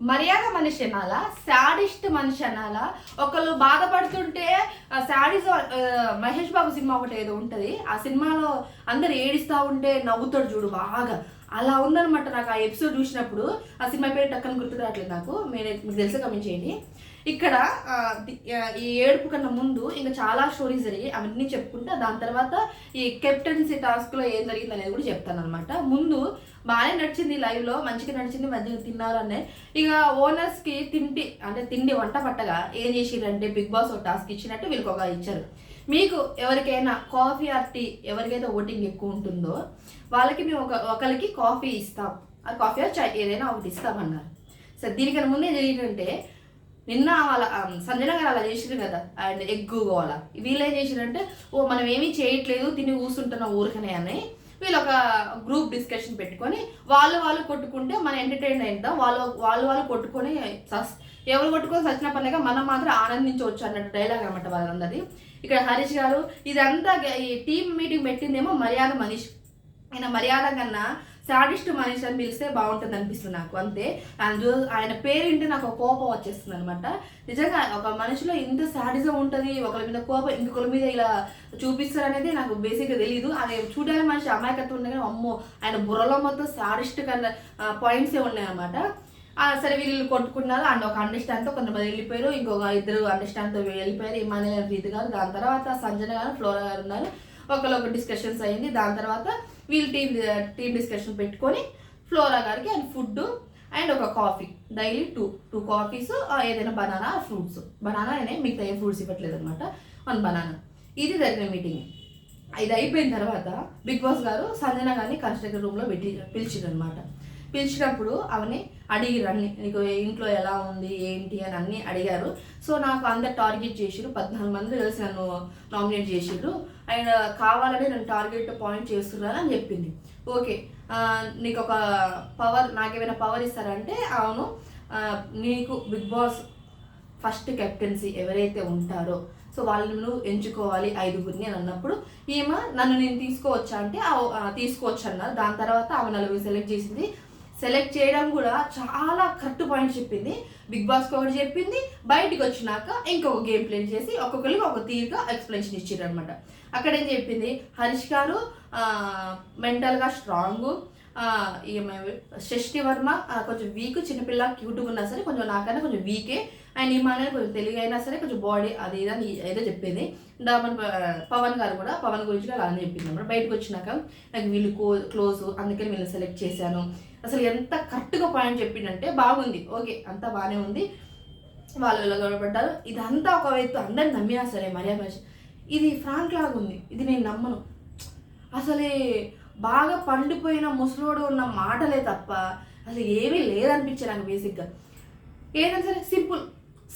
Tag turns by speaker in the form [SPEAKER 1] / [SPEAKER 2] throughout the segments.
[SPEAKER 1] మర్యాద మనిషి అనాలా శాడిస్ట్ మనిషి అనాలా. ఒకళ్ళు బాధపడుతుంటే శాడీస్ మహేష్ బాబు సినిమా ఒకటి ఏదో ఉంటుంది. ఆ సినిమాలో అందరు ఏడిస్తూ ఉంటే నవ్వుతాడు చూడు బాగా. అలా ఉందన్నమాట నాకు ఆ ఎపిసోడ్ చూసినప్పుడు. ఆ సినిమా పేరు టక్కన గుర్తు రావట్లేదు నాకు. మీరు మీకు తెలిసి కమెంట్ చేయండి. ఇక్కడ ఈ ఏడుపు కన్నా ముందు ఇంకా చాలా స్టోరీస్ జరిగాయి. అవన్నీ చెప్పుకుంటా దాని తర్వాత ఈ కెప్టెన్సీ టాస్క్లో ఏం జరిగింది అనేది కూడా చెప్తాను అనమాట ముందు బాగానే నడిచింది లైవ్లో మంచిగా నడిచింది మంచిగా తిన్నారు అనే ఇక ఓనర్స్కి తిండి అంటే తిండి వంట పట్టగా ఏం చేసిరంటే బిగ్ బాస్ ఒక టాస్క్ ఇచ్చినట్టు వీళ్ళకి ఒక ఇచ్చారు. మీకు ఎవరికైనా కాఫీ ఆర్ టీ ఎవరికైతే ఓటింగ్ ఎక్కువ ఉంటుందో వాళ్ళకి మేము ఒక ఒకరికి కాఫీ ఇస్తాం. ఆ కాఫీ ఆర్ చాయ్ ఏదైనా ఒకటి ఇస్తామన్నారు. సరే దీనికన్నా ముందే జరిగిందంటే నిన్న వాళ్ళ సంజన గారు అలా చేసిరు కదా అండ్ ఎగ్గు గోల. వీళ్ళు ఏం చేసిరంటే ఓ మనం ఏమీ చేయట్లేదు తిని కూర్చుంటున్న ఊరికనే అని వీళ్ళు ఒక గ్రూప్ డిస్కషన్ పెట్టుకొని వాళ్ళు వాళ్ళు కొట్టుకుంటే మనం ఎంటర్టైన్ అవుతాం వాళ్ళు వాళ్ళు వాళ్ళు కొట్టుకొని సస్ ఎవరు కొట్టుకొని సచిన పనిగా మనం మాత్రం ఆనందించవచ్చు అన్నట్టు డైలాగ్ అనమాట వాళ్ళందరిది. ఇక్కడ హరీష్ గారు ఇదంతా ఈ టీం మీటింగ్ పెట్టిందేమో మర్యాద మనీష్. ఆయన మర్యాద కన్నా సాడిస్ట్ మనిషి అని పిలిస్తే బాగుంటుంది అనిపిస్తుంది నాకు అంతే. ఆయన చూ ఆయన పేరుంటే నాకు ఒక కోపం వచ్చేస్తుంది అనమాట నిజంగా ఒక మనిషిలో ఇంత సాడిజం ఉంటుంది ఒకరి మీద కోపం ఇంకొకరి మీద ఇలా చూపిస్తారు అనేది నాకు బేసిక్గా తెలియదు అది చూడడానికి మనిషి అమాయకత్వం ఉండగా కానీ అమ్మో ఆయన బుర్రలో మొత్తం సాడిస్ట్ కన్నా పాయింట్సే ఉన్నాయన్నమాట సరే వీళ్ళు కొట్టుకున్నారు అండ్ ఒక అండర్స్టాండ్తో కొంతమంది వెళ్ళిపోయారు ఇంకొక ఇద్దరు అండర్స్టాండ్తో వెళ్ళిపోయారు ఇమానుయల్ రీతి గారు దాని తర్వాత సంజన గారు ఫ్లోరా గారు ఉన్నారు. ఒకళ్ళు డిస్కషన్స్ అయింది. దాని తర్వాత వీళ్ళు టీమ్ టీమ్ డిస్కషన్ పెట్టుకొని ఫ్లోరా గారికి అండ్ ఫుడ్ అండ్ ఒక coffee. Daily two two coffees ఏదైనా బనానా ఫ్రూట్స్. బనానా అనే మిగతా ఏం ఫ్రూట్స్ ఇవ్వట్లేదు అనమాట వన్ బనానా. ఇది జరిగిన మీటింగ్. ఇది అయిపోయిన తర్వాత బిగ్ బాస్ గారు సంజన గారిని కన్స్ట్రక్టర్ రూమ్లో పెట్టి పిలిచిరు అనమాట పిలిచినప్పుడు అవని అడిగిరు అన్ని నీకు ఇంట్లో ఎలా ఉంది ఏంటి అని అన్ని అడిగారు. సో నాకు అందరు టార్గెట్ చేసిరు పద్నాలుగు మంది కలిసి నన్ను నామినేట్ చేసిర్రు. అండ్ కావాలని నన్ను టార్గెట్ పాయింట్ చేస్తున్నారు అని చెప్పింది. ఓకే నీకు ఒక పవర్ నాకేమైనా పవర్ ఇస్తారంటే అవును. నీకు బిగ్ బాస్ ఫస్ట్ కెప్టెన్సీ ఎవరైతే ఉంటారో సో వాళ్ళని నువ్వు ఎంచుకోవాలి ఐదుగురిని అని అన్నప్పుడు ఈమె నన్ను నేను తీసుకోవచ్చా? అంటే తీసుకోవచ్చు అన్నారు. దాని తర్వాత ఆమె నలుగురు సెలెక్ట్ చేసింది. సెలెక్ట్ చేయడం కూడా చాలా కరెక్ట్ పాయింట్ చెప్పింది. బిగ్ బాస్కి ఒకటి చెప్పింది బయటికి వచ్చినాక ఇంకొక గేమ్ ప్లే చేసి ఒక్కొక్కరికి ఒక తీరుగా ఎక్స్ప్లెనేషన్ ఇచ్చారు అనమాట అక్కడ ఏం చెప్పింది? హరీష్ గారు మెంటల్గా స్ట్రాంగ్ షష్ఠి వర్మ కొంచెం వీక్ చిన్నపిల్ల క్యూట్గా ఉన్నా సరే కొంచెం నాకైనా కొంచెం వీకే అండ్ ఈ మన కొంచెం తెలివి అయినా సరే కొంచెం బాడీ అది ఇదని ఏదో చెప్పింది. డామన్ పవన్ గారు కూడా పవన్ గురించి కూడా అలానే చెప్పింది అనమాట బయటకు వచ్చినాక నాకు వీళ్ళు కో క్లోజ్ అందుకని వీళ్ళని సెలెక్ట్ చేశాను. అసలు ఎంత కరెక్ట్గా పాయింట్ చెప్పిండంటే బాగుంది. ఓకే అంతా బాగానే ఉంది. వాళ్ళు గొడవపడ్డారు. ఇదంతా ఒక వైపు అందరిని నమ్మినా సరే మర్యాద మనిషి. ఇది ఫ్రాంక్ లాగా ఉంది. ఇది నేను నమ్మను. అసలే బాగా పండిపోయిన ముసలోడు ఉన్న మాటలే తప్ప అసలు ఏమీ లేదనిపించే నాకు బేసిక్గా ఏదైనా సరే సింపుల్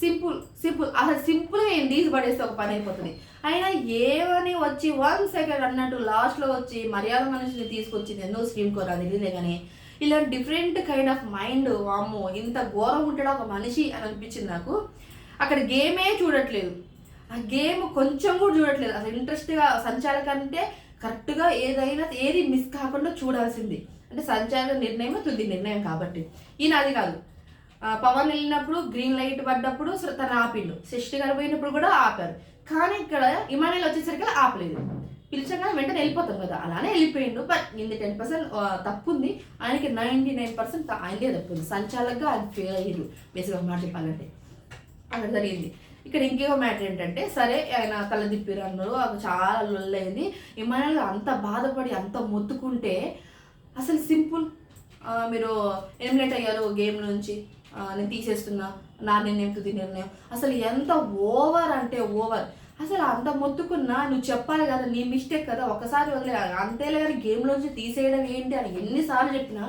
[SPEAKER 1] సింపుల్ సింపుల్ అసలు సింపుల్గా నేను తీసి పడేస్తే ఒక పని అయిపోతుంది. అయినా ఏమని వచ్చి వన్ సెకండ్ అన్నట్టు లాస్ట్లో వచ్చి మర్యాద మనిషిని తీసుకొచ్చింది ఎందుకు స్ట్రీమ్ కోరా తెలియదే కానీ ఇలా డిఫరెంట్ కైండ్ ఆఫ్ మైండ్ వామ్మో ఇంత ఘోరం ఉంటాడో ఒక మనిషి అని అనిపించింది నాకు. అక్కడ గేమే చూడట్లేదు. ఆ గేమ్ కొంచెం కూడా చూడట్లేదు. అసలు ఇంట్రెస్ట్గా సంచాలకంటే కరెక్ట్గా ఏదైనా ఏది మిస్ కాకుండా చూడాల్సింది. అంటే సంచాలక నిర్ణయం తుది నిర్ణయం కాబట్టి. ఈయన అది కాదు. పవన్ వెళ్ళినప్పుడు గ్రీన్ లైట్ పడ్డప్పుడు సరే తను ఆపిండు. శిష్టి గారు పోయినప్పుడు కూడా ఆపారు. కానీ ఇక్కడ హిమాలయాలు వచ్చేసరికి ఆపలేదు. పిలిచగానే వెంటనే వెళ్ళిపోతాం కదా. అలానే వెళ్ళిపోయిండు. బట్ ఇంది టెన్ పర్సెంట్ తప్పు ఉంది ఆయనకి నైంటీ నైన్ పర్సెంట్ ఆయనదే తప్పు ఉంది సంచాలకుగా ఆయన ఫెయిల్ అయ్యారు బేసిక్గా మాట చెప్పాలంటే. అలా జరిగింది. ఇక్కడ ఇంకేమో మ్యాటర్ ఏంటంటే సరే ఆయన తల దిప్పిరు అన్నారు. అది చాలా లొల్లైంది. ఇమానుయల్ అంత బాధపడి అంత మొత్తుకుంటే అసలు సింపుల్. మీరు ఎలిమినేట్ అయ్యారు గేమ్ నుంచి. నేను తీసేస్తున్నా. నా నిర్ణయం తుది నిర్ణయం. అసలు ఎంత ఓవర్ అంటే ఓవర్. అసలు అంత మొత్తుకున్నా నువ్వు చెప్పాలి కదా నీ మిస్టేక్ కదా ఒకసారి వదిలే. అంతేలే కానీ గేమ్లోంచి తీసేయడం ఏంటి అని ఎన్నిసార్లు చెప్పినా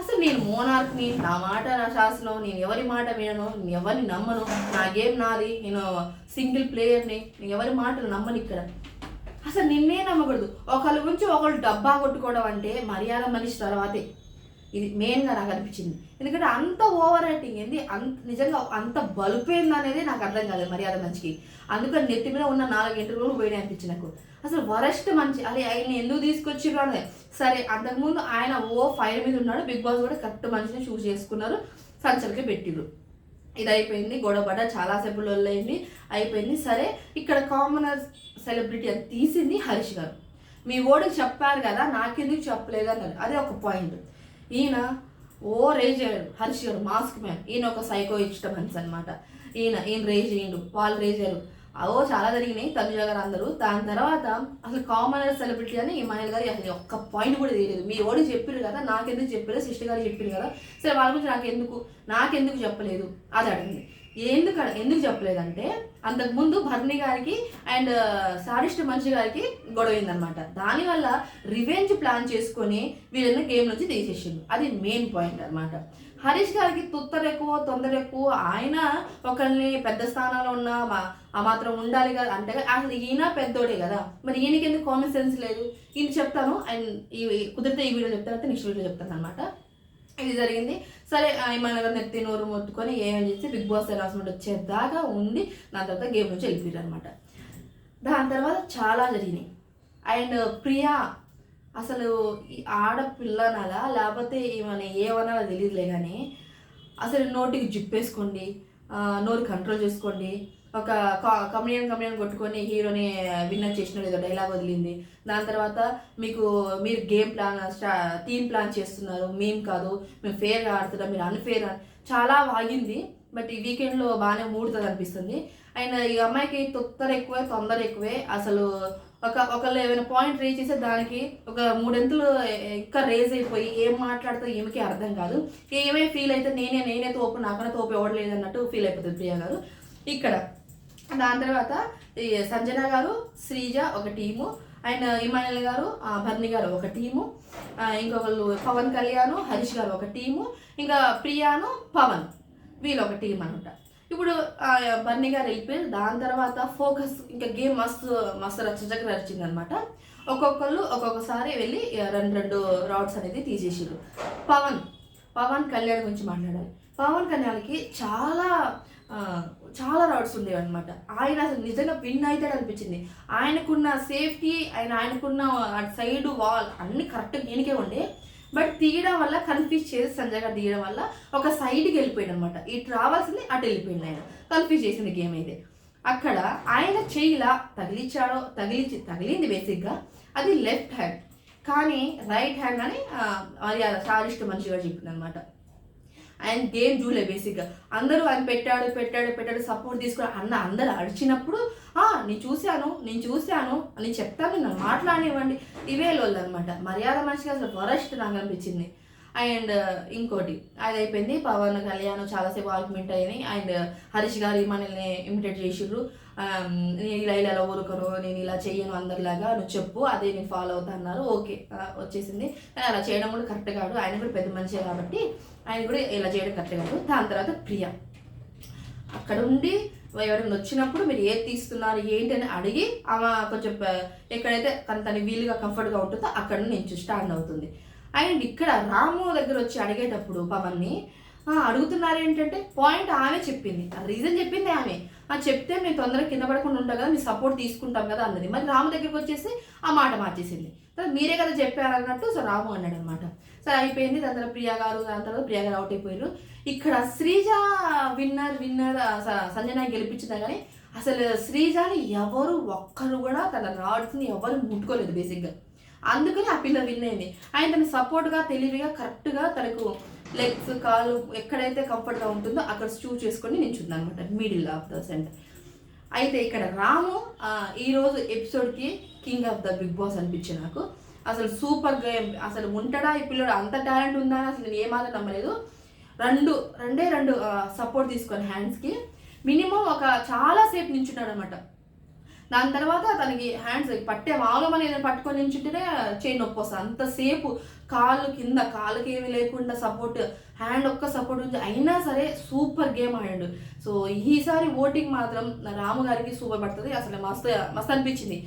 [SPEAKER 1] అసలు నేను మోనార్క్ని నా మాట నా శాసనం నేను ఎవరి మాట వినను నేను ఎవరిని నమ్మను నా గేమ్ నాది నేను సింగిల్ ప్లేయర్ని నేను ఎవరి మాటలు నమ్మను ఇక్కడ. అసలు నిన్నే నమ్మకూడదు. ఒకళ్ళ గురించి ఒకళ్ళు డబ్బా కొట్టుకోవడం అంటే మర్యాద మనిషి తర్వాతే. ఇది మెయిన్గా నాకు అనిపించింది. ఎందుకంటే అంత ఓవర్ రైటింగ్ ఏంది అంత నిజంగా అంత బలుపేంది అనేది నాకు అర్థం కాలేదు మర్యాద మంచికి అందుకని నెత్తి మీద ఉన్న నాలుగు ఇంటర్వ్యూలు పోయినాయి అనిపించింది నాకు. అసలు వరస్ట్ మంచి అదే ఆయన ఎందుకు తీసుకొచ్చిర్రు అనేది సరే అంతకుముందు ఆయన ఓ ఫైర్ మీద ఉన్నాడు బిగ్ బాస్ కూడా కరెక్ట్ మనిషిని చూస్ చేసుకున్నారు సంచలకి పెట్టిండ్రు ఇది అయిపోయింది గొడవపడ్డ చాలాసేపు అయింది అయిపోయింది. సరే ఇక్కడ కామనర్ సెలబ్రిటీ అని తీసింది హరీష్ గారు. మీ ఓడికి చెప్పారు కదా నాకెందుకు చెప్పలేదు అన్నారు అదే ఒక పాయింట్ ఈయన ఓ రేజ్ అయ్యాడు. హరీష్ గారు మాస్క్ మ్యాన్. ఈయన ఒక సైకో ఇష్టం మనిషి అనమాట ఈయన ఈయన రేజ్ అయ్యిండు వాళ్ళు రేజ్ అయ్యారు. అవో చాలా జరిగినాయి తమిళ గారు అందరూ. దాని తర్వాత అసలు కామనర్ సెలబ్రిటీ అని ఈ మహిళ గారు అసలు ఒక్క పాయింట్ కూడా తెలియలేదు మీ ఓడి చెప్పారు కదా నాకెందుకు చెప్పారు సిస్టర్ గారు చెప్పారు కదా. సరే వాళ్ళ గురించి నాకెందుకు నాకెందుకు చెప్పలేదు? అది అడిగింది. ఎందుకు ఎందుకు చెప్పలేదంటే అంతకుముందు భరణి గారికి అండ్ సారిష్ట మనిషి గారికి గొడవైందనమాట దానివల్ల రివెంజ్ ప్లాన్ చేసుకొని వీళ్ళని గేమ్ నుంచి తీసేసింది అది మెయిన్ పాయింట్ అనమాట హరీష్ గారికి తుత్తర ఎక్కువ తొందర ఎక్కువ ఆయన ఒకరిని పెద్ద స్థానంలో ఉన్న ఆ మాత్రం ఉండాలి కదా అంటే అసలు ఈయన పెద్దోడే కదా. మరి ఈయనకి ఎందుకు కామన్ సెన్స్ లేదు? ఈయన చెప్తాను. అండ్ ఈ కుదిరితే ఈ వీడియో చెప్తాను నెక్స్ట్ వీడియో చెప్తాను అనమాట ఇది జరిగింది. సరే మన నెత్తి నోరు మొత్తుకొని ఏమని చేసి బిగ్ బాస్ అనౌన్స్మెంట్ వచ్చేదాకా ఉండి దాని తర్వాత గేమ్ నుంచి వెళ్ళిపోయారు అనమాట దాని తర్వాత చాలా జరిగినాయి. అండ్ ప్రియా అసలు ఆడపిల్లనాలా లేకపోతే ఏమైనా ఏమనాలో తెలియదులే కానీ అసలు నోటికి జిప్పేసుకోండి నోరు కంట్రోల్ చేసుకోండి ఒక కమిడియన్ కమిడియన్ కొట్టుకొని హీరోని విన్నర్ చేసిన ఏదో డైలాగ్ వదిలింది. దాని తర్వాత మీకు మీరు game plan theme team plan చేస్తున్నారు. మేం కాదు మేము ఫేర్గా ఆడుతున్నాం మీరు అన్ఫేర్ చాలా వాగింది బట్ ఈ వీకెండ్లో బాగానే మూడుతుంది అనిపిస్తుంది అండ్ ఈ అమ్మాయికి తొత్తర ఎక్కువే తొందర ఎక్కువే. అసలు ఒక ఒకళ్ళు ఏమైనా పాయింట్ రేజ్ చేస్తే దానికి ఒక మూడెంతులు ఇంకా రేజ్ అయిపోయి ఏం మాట్లాడితే ఏమికి అర్థం కాదు. ఏమే ఫీల్ అయితే నేనే నేనే తోపు నాకనే తోపు ఇవ్వడలేదు అన్నట్టు ఫీల్ అయిపోతుంది ప్రియా గారు. ఇక్కడ దాని తర్వాత ఈ సంజన గారు శ్రీజ ఒక టీము అండ్ ఇమానుయల్ గారు భర్ని గారు ఒక టీము ఇంకొకళ్ళు పవన్ కళ్యాణ్ హరీష్ గారు ఒక టీము ఇంకా ప్రియాను పవన్ వీళ్ళు ఒక టీం అనమాట ఇప్పుడు ఆ, బన్నీ గారు వెళ్ళిపోయారు. దాని తర్వాత ఫోకస్ ఇంకా గేమ్ మస్తు మస్తు రచ్చజగ నడిచిందనమాట ఒక్కొక్కళ్ళు ఒక్కొక్కసారి వెళ్ళి రెండు రెండు రౌండ్స్ అనేది తీసేసారు పవన్ పవన్ కళ్యాణ్ గురించి మాట్లాడాలి. పవన్ కళ్యాణ్కి చాలా చాలా రౌడ్స్ ఉండేవి అనమాట ఆయన అసలు నిజంగా విన్ అవుతాడు అనిపించింది. ఆయనకున్న సేఫ్టీ ఆయన ఆయనకున్న అటు సైడ్ వాల్ అన్ని కరెక్ట్ దీనికే ఉండే. బట్ తీయడం వల్ల కన్ఫ్యూజ్ చేసి సంజయ్ గారు తీయడం వల్ల ఒక సైడ్కి వెళ్ళిపోయాడు అనమాట ఇటు రావాల్సింది అటు వెళ్ళిపోయింది ఆయన. కన్ఫ్యూజ్ చేసింది గేమ్ అయితే. అక్కడ ఆయన చెయ్యిలా తగిలించాడో తగిలించి తగిలింది బేసిక్గా అది లెఫ్ట్ హ్యాండ్ కానీ రైట్ హ్యాండ్ అని ఆ, మర్యాద సారిష్ట మనిషిగా చెప్పింది అనమాట ఆయన గేమ్ చూలే బేసిక్గా. అందరూ ఆయన పెట్టాడు పెట్టాడు పెట్టాడు సపోర్ట్ తీసుకుని అన్న అందరు అడిచినప్పుడు నేను చూశాను నేను చూశాను అని చెప్తాను నన్ను మాట్లాడనివ్వండి ఇవే లోళ్ళు అనమాట మర్యాద మనిషికి అసలు వరస్ట్ నాకు అనిపించింది. అండ్ ఇంకోటి అది అయిపోయింది పవన్ కళ్యాణ్ చాలాసేపు ఆర్గ్యుమెంట్ అయ్యింది అండ్ హరీష్ గారు మనల్ని ఇమిటేట్ చేసిర్రు. నేను ఇలా ఇలా ఇలా ఊరుకోను నేను ఇలా చేయను అందరిలాగా నువ్వు చెప్పు అదే నేను ఫాలో అవుతా అన్నారు. ఓకే వచ్చేసింది. కానీ అలా చేయడం కూడా కరెక్ట్ కాదు. ఆయన కూడా పెద్ద మనిషే కాబట్టి ఆయన కూడా ఇలా చేయడం కరెక్ట్ కాదు. దాని తర్వాత ప్రియ. అక్కడ ఉండి ఎవరైనా వచ్చినప్పుడు మీరు ఏది తీస్తున్నారు ఏంటి అని అడిగి ఆమె కొంచెం ఎక్కడైతే తన వీలుగా కంఫర్ట్గా ఉంటుందో అక్కడ నుంచి స్టాండ్ అవుతుంది. అండ్ ఇక్కడ రాము దగ్గర వచ్చి అడిగేటప్పుడు పవన్ని అడుగుతున్నారు ఏంటంటే పాయింట్ ఆమె చెప్పింది. రీజన్ చెప్పింది ఆమె. ఆ చెప్తే మేము తొందరగా కింద పడకుండా ఉంటాం కదా మీ సపోర్ట్ తీసుకుంటాం కదా అన్నది. మరి రాము దగ్గరికి వచ్చేసి ఆ మాట మార్చేసింది. తర్వాత మీరే కదా చెప్పారు అన్నట్టు సో రాము అన్నాడు అనమాట సరే అయిపోయింది. దాని తర్వాత ప్రియా గారు దాని తర్వాత ప్రియా గారు అవుట్ అయిపోయారు. ఇక్కడ శ్రీజ విన్నర్ విన్నర్ సంజన గెలిపించిందా కానీ అసలు శ్రీజాని ఎవరు ఒక్కరు కూడా తన రాడ్స్ని ఎవరు ముట్టుకోలేదు బేసిక్గా అందుకని ఆ పిల్ల విన్ అయింది. ఆయన తన సపోర్ట్గా తెలివిగా కరెక్ట్గా తనకు లెగ్స్ కాలు ఎక్కడైతే కంఫర్ట్గా ఉంటుందో అక్కడ చూస్ చేసుకొని నించుంది అనమాట మిడిల్ ఆఫ్ ద సెంటర్ అయితే ఇక్కడ రాము ఈరోజు ఎపిసోడ్కి king of the Bigg Boss అనిపించింది నాకు. అసలు సూపర్ గేమ్ అసలు ఉంటాడా ఈ పిల్లడు? అంత టాలెంట్ ఉందా అసలు నేను ఏమాత్రం నమ్మలేదు. రెండు రెండే రెండు సపోర్ట్ తీసుకొని హ్యాండ్స్కి మినిమం ఒక చాలాసేపు నించున్నాడు అనమాట దాని తర్వాత తనకి హ్యాండ్స్ పట్టే మామూలుగా నేను పట్టుకొని నించుంటేనే చేయి నొప్పి వస్తుంది అంతసేపు కాళ్ళు కింద కాళ్ళకి ఏమి లేకుండా సపోర్ట్ హ్యాండ్ ఒక్క సపోర్ట్ ఉంది అయినా సరే సూపర్ గేమ్ ఆడాడు. సో ఈసారి ఓటింగ్ మాత్రం రాము గారికి సూపర్ పడుతుంది. అసలు మస్తు మస్తు అనిపించింది.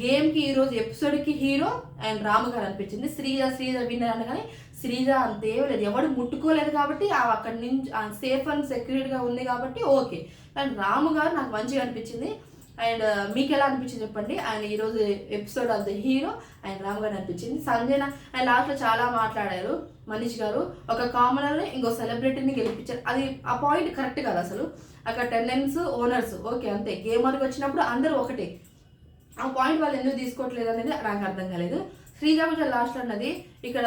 [SPEAKER 1] గేమ్కి ఈరోజు ఎపిసోడ్కి హీరో అండ్ రాము గారు అనిపించింది. శ్రీజ శ్రీజ విన్నర్ అనగానే కానీ శ్రీజ అంతేం లేదు. ఎవడు ముట్టుకోలేదు కాబట్టి అక్కడి నుంచి సేఫ్ అండ్ సెక్యూరిటీగా ఉంది కాబట్టి ఓకే అండ్ రాము గారు నాకు మంచిగా అనిపించింది. అండ్ మీకు ఎలా అనిపించింది చెప్పండి? ఆయన ఈరోజు episode of the hero and Ram గారు అనిపించింది. సంజయ్ అండ్ లాస్ట్లో చాలా మాట్లాడారు మనీష్ గారు. ఒక కామనర్ని ఇంకో సెలబ్రిటీని గెలిపించారు. అది ఆ పాయింట్ కరెక్ట్ కాదు అసలు. అక్కడ టెండెన్స్ ఓనర్స్ ఓకే అంతే. గేమర్కి వచ్చినప్పుడు అందరూ ఒకటే. ఆ పాయింట్ వాళ్ళు ఎందుకు తీసుకోవట్లేదు అనేది నాకు అర్థం కాలేదు. శ్రీజ కొంచెం లాస్ట్ అన్నది ఇక్కడ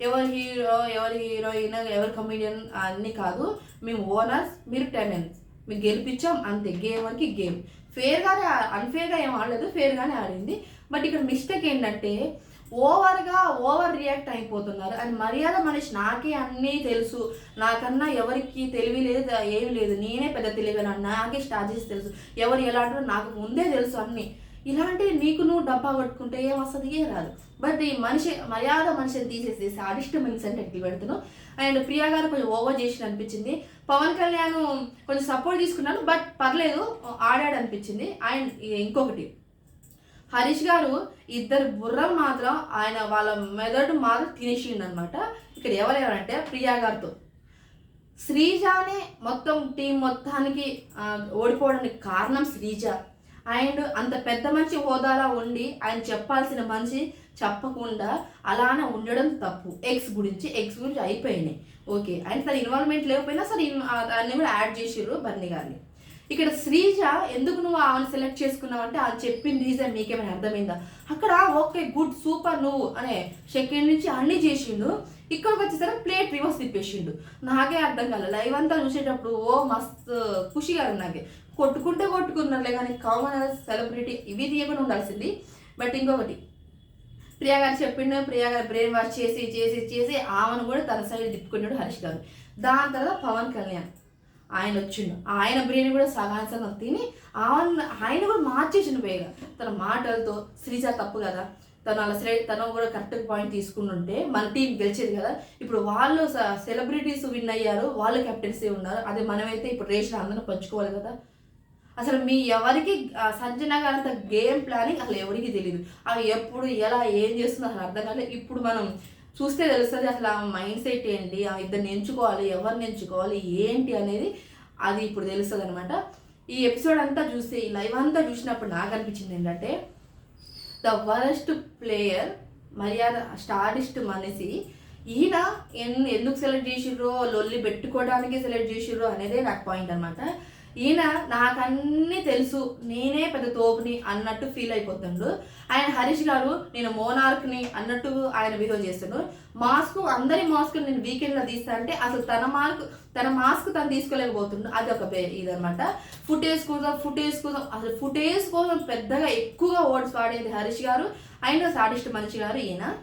[SPEAKER 1] ఎవరి హీరో ఎవరి హీరోయిన్ ఎవరి కమీడియన్ అన్నీ కాదు. మేము ఓనర్స్ మీరు టెన్నెన్స్ మేము గెలిపించాం అంతే. గేమర్కి గేమ్. ఫేర్గానే అన్ఫేర్గా ఏం ఆడలేదు ఫేర్గానే ఆడింది. బట్ ఇక్కడ మిస్టేక్ ఏంటంటే ఓవర్గా ఓవర్ రియాక్ట్ అయిపోతున్నారు. అండ్ మర్యాద మనిషి నాకే అన్నీ తెలుసు. నాకన్నా ఎవరికి తెలివి లేదు ఏమి లేదు. నేనే పెద్ద తెలియగలను నాకే స్ట్రాటజీస్ తెలుసు. ఎవరు ఎలా అంటారో నాకు ముందే తెలుసు అన్నీ. ఇలాంటి నీకు నువ్వు డబ్బా కొట్టుకుంటే ఏం వస్తుంది ఏ రాదు. బట్ ఈ మనిషి మర్యాద మనిషిని తీసేసి సాడిస్ట్ మిన్స్ అంటే ఎట్టి పెడుతున్నావు. అండ్ ప్రియా గారు కొంచెం ఓవర్ చేసిన అనిపించింది. పవన్ కళ్యాణ్ కొంచెం సపోర్ట్ తీసుకున్నాను బట్ పర్లేదు ఆడాడు అనిపించింది. అండ్ ఇంకొకటి హరీష్ గారు ఇద్దరు బుర్రం మాత్రం ఆయన వాళ్ళ మెదడు మాత్రం తినేసిండు అనమాట ఇక్కడ ఎవరెవరంటే ప్రియా గారితో. శ్రీజానే మొత్తం టీం మొత్తానికి ఓడిపోవడానికి కారణం శ్రీజ. అండ్ అంత పెద్ద మనిషి హోదాలో ఉండి ఆయన చెప్పాల్సిన మనిషి చెప్పకుండా అలానే ఉండడం తప్పు. ఎక్స్ గురించి ఎక్స్ గురించి అయిపోయినాయి. ఓకే అండ్ తన ఇన్వాల్వ్మెంట్ లేకపోయినా సరే దాన్ని కూడా యాడ్ చేసిర్రు బన్నీ గారిని. ఇక్కడ శ్రీజ ఎందుకు నువ్వు ఆమెను సెలెక్ట్ చేసుకున్నావు అంటే అది చెప్పిన రీజన్ మీకేమైనా అర్థమైందా? అక్కడ ఓకే గుడ్ సూపర్ నువ్వు అనే సెకండ్ నుంచి అన్ని చేసిండు. ఇక్కడికి వచ్చేసరికి ప్లేట్ రివర్స్ తిప్పేసిండు. నాకే అర్థం కాలేదు లైవ్ అంతా చూసేటప్పుడు ఓ మస్తు ఖుషిగా ఉంది నాకే. కొట్టుకుంటే కొట్టుకున్నారులే కానీ కామన్ సెలబ్రిటీ ఇవి తీయకుండా ఉండాల్సింది. బట్ ఇంకొకటి ప్రియా గారు చెప్పిండు ప్రియా గారు బ్రెయిన్ వాష్ చేసి చేసి చేసి ఆమెను కూడా తన సైడ్ తిప్పుకున్నాడు హరీష్ గారు. దాని తర్వాత పవన్ కళ్యాణ్ ఆయన వచ్చిండు. ఆయన బ్రెయిన్ కూడా సగాన్ సగం తిని ఆయన ఆయన కూడా మార్చేసిండు పోయేగా తన మాటలతో శ్రీజ తప్పు కదా. తను అలా సైడ్ తను కూడా కరెక్ట్ పాయింట్ తీసుకుని ఉంటే మన టీం గెలిచేది కదా. ఇప్పుడు వాళ్ళు సెలబ్రిటీస్ విన్ అయ్యారు వాళ్ళు కెప్టెన్సీ ఉన్నారు. అదే మనమైతే ఇప్పుడు రేషన్ అందరం పంచుకోవాలి కదా. అసలు మీ ఎవరికి సంజన గారి అంత గేమ్ ప్లానింగ్ అసలు ఎవరికి తెలియదు అవి ఎప్పుడు ఎలా ఏం చేస్తుందో అసలు అర్థం కాలేదు. ఇప్పుడు మనం చూస్తే తెలుస్తుంది అసలు ఆ మైండ్ సెట్ ఏంటి ఆ ఇద్దరిని ఎంచుకోవాలి ఎవరిని ఎంచుకోవాలి ఏంటి అనేది అది ఇప్పుడు తెలుస్తుంది అనమాట ఈ ఎపిసోడ్ అంతా చూస్తే ఈ లైవ్ అంతా చూసినప్పుడు నాకు అనిపించింది ఏంటంటే ద వరస్ట్ ప్లేయర్ మర్యాద స్టారిస్ట్ మనిషి ఈయన ఎన్ ఎందుకు సెలెక్ట్ చేసిర్రో లొల్లి పెట్టుకోవడానికి సెలెక్ట్ చేసిర్రో అనేదే నాకు పాయింట్ అనమాట ఈయన నాకన్నీ తెలుసు నేనే పెద్ద తోపుని అన్నట్టు ఫీల్ అయిపోతుండు. ఆయన హరీష్ గారు నేను మోనార్క్ని అన్నట్టు ఆయన బిహేవ్ చేస్తాడు. మాస్క్ అందరి మాస్క్ నేను వీకెండ్లో తీస్తానంటే అసలు తన మార్క్ తన మాస్క్ తను తీసుకోలేకపోతుండు. అది ఒక బే- ఇదన్నమాట. ఫుటేజ్ కోసం ఫుటేజ్ కోసం అసలు ఫుటేజ్ కోసం పెద్దగా ఎక్కువగా ఓట్స్ వాడేది హరీష్ గారు. ఆయన సాడిస్ట్ మనిషి గారు ఈయన.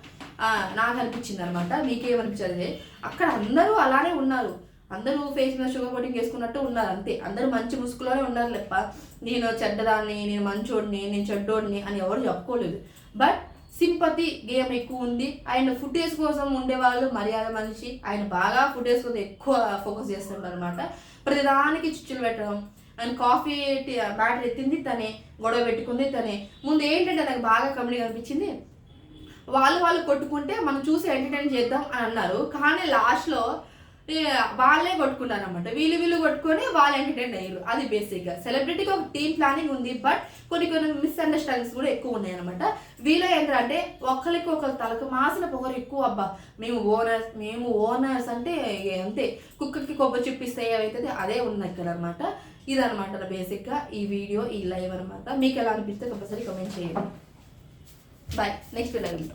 [SPEAKER 1] నాకు అనిపించింది అనమాట మీకేమనిపించదు అక్కడ అందరూ అలానే ఉన్నారు. అందరూ ఫేస్ మీద షుగర్ కోటింగ్ వేసుకున్నట్టు ఉన్నారు అంతే. అందరూ మంచి ముసుగులోనే ఉన్నారు లేప్ప. నేను చెడ్డదాన్ని నేను మంచోడిని నేను చెడ్డోడిని అని ఎవరు చెప్పుకోలేదు. బట్ సింపతి గేమ్ ఎక్కువ ఉంది. ఆయన ఫుటేజ్ కోసం ఉండేవాళ్ళు మర్యాద మనిషి. ఆయన బాగా ఫుటేజ్ కోసం ఎక్కువ ఫోకస్ చేస్తుంటారు అనమాట ప్రతిదానికి చుచ్చులు పెట్టడం ఆయన కాఫీ బ్యాటర్ ఎత్తింది తనే గొడవ పెట్టుకుంది తనే. ముందు ఏంటంటే నాకు బాగా కమెడీ అనిపించింది. వాళ్ళు వాళ్ళు కొట్టుకుంటే మనం చూసి ఎంటర్టైన్ చేద్దాం అని అన్నారు. కానీ లాస్ట్లో వాళ్ళే కొట్టుకున్నారు అనమాట వీళ్ళు వీళ్ళు కొట్టుకొని వాళ్ళు ఎంటర్టైన్ అయ్యారు. అది బేసిక్గా సెలబ్రిటీకి ఒక టీమ్ ప్లానింగ్ ఉంది బట్ కొన్ని కొన్ని మిస్అండర్స్టాండింగ్స్ కూడా ఎక్కువ ఉన్నాయి అనమాట వీళ్ళు ఏంటంటే ఒకరికి ఒకరు తలకు మాసిన పొగరు ఎక్కువ అబ్బా. మేము ఓనర్స్ మేము ఓనర్స్ అంటే అంతే. కుక్కకి కొబ్బరి చూపిస్తే ఏమైతుంది? అదే ఉంది ఇక్కడ అనమాట ఇదనమాట బేసిక్గా ఈ వీడియో ఈ లైవ్ అనమాట మీకు ఎలా అనిపిస్తే కంపల్సరీ కమెంట్ చేయండి. Bye next live